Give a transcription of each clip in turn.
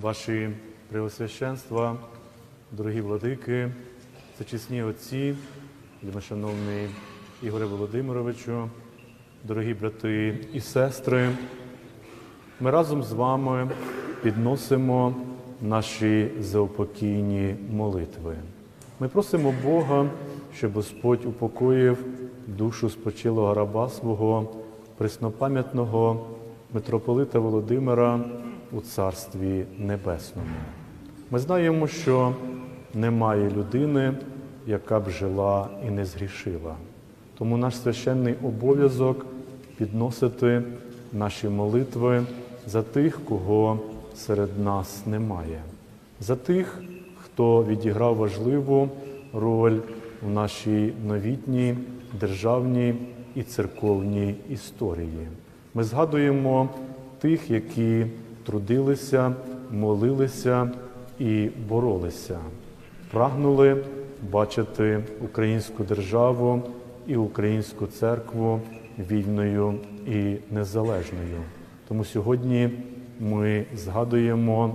ваші преосвященства, дорогі владики, зачесні отці, шановний Ігоре Володимировичу, дорогі брати і сестри, ми разом з вами підносимо наші заупокійні молитви. Ми просимо Бога, щоб Господь упокоїв душу спочилого раба свого, преснопам'ятного митрополита Володимира у Царстві Небесному. Ми знаємо, що немає людини, яка б жила і не згрішила. Тому наш священний обов'язок підносити наші молитви за тих, кого серед нас немає, за тих, хто відіграв важливу роль у нашій новітній державній і церковній історії. Ми згадуємо тих, які трудилися, молилися і боролися, прагнули бачити українську державу і українську церкву вільною і незалежною. Тому сьогодні ми згадуємо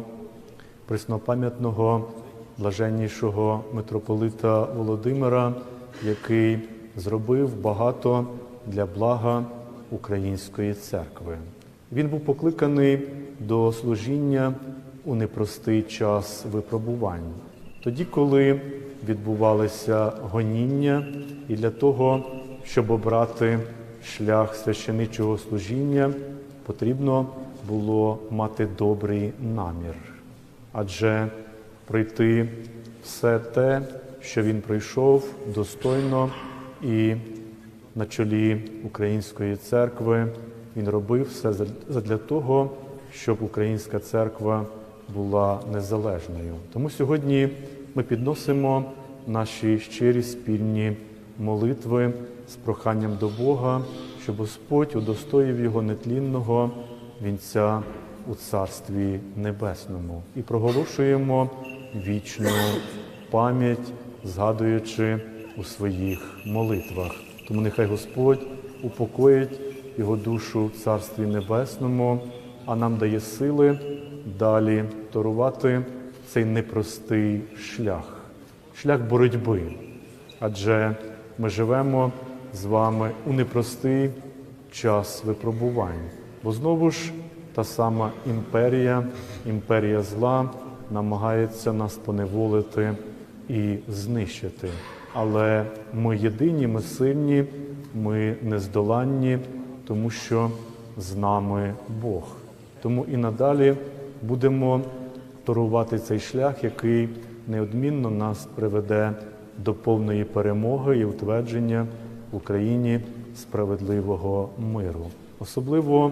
преснопам'ятного блаженнішого митрополита Володимира, який зробив багато для блага української церкви. Він був покликаний до служіння у непростий час випробувань, тоді, коли відбувалися гоніння, і для того, щоб обрати шлях священичого служіння, потрібно було мати добрий намір, адже пройти все те, що він пройшов достойно і на чолі Української церкви він робив все для того, щоб українська церква була незалежною. Тому сьогодні ми підносимо наші щирі спільні молитви з проханням до Бога, щоб Господь удостоїв його нетлінного вінця у Царстві Небесному і проголошуємо вічну пам'ять, згадуючи у своїх молитвах. Тому нехай Господь упокоїть його душу в Царстві Небесному, а нам дає сили далі торувати цей непростий шлях, шлях боротьби. Адже ми живемо з вами у непростий час випробувань. Бо знову ж та сама імперія, імперія зла намагається нас поневолити і знищити. Але ми єдині, ми сильні, ми нездоланні, тому що з нами Бог. Тому і надалі будемо торувати цей шлях, який неодмінно нас приведе до повної перемоги і утвердження в Україні справедливого миру. Особливо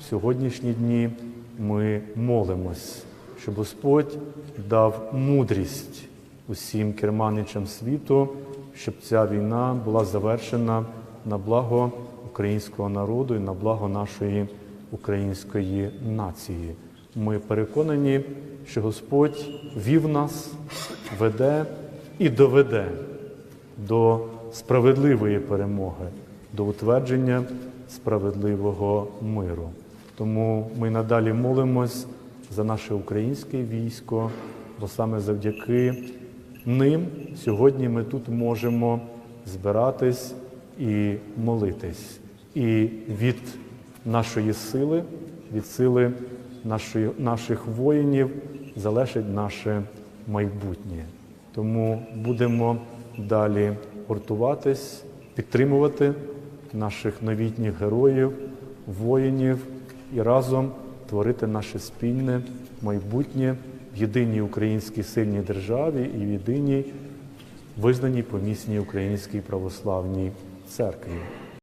в сьогоднішні дні ми молимось, щоб Господь дав мудрість усім керманичам світу, щоб ця війна була завершена на благо українського народу і на благо нашої української нації. Ми переконані, що Господь вів нас, веде і доведе до справедливої перемоги, до утвердження справедливого миру. Тому ми надалі молимось за наше українське військо, бо саме завдяки ним сьогодні ми тут можемо збиратись і молитись. І від нашої сили, від сили нашої, наших воїнів залежить наше майбутнє. Тому будемо далі гуртуватись, підтримувати наших новітніх героїв, воїнів і разом творити наше спільне майбутнє в єдиній українській сильній державі і в єдиній визнаній помісній українській православній церкві.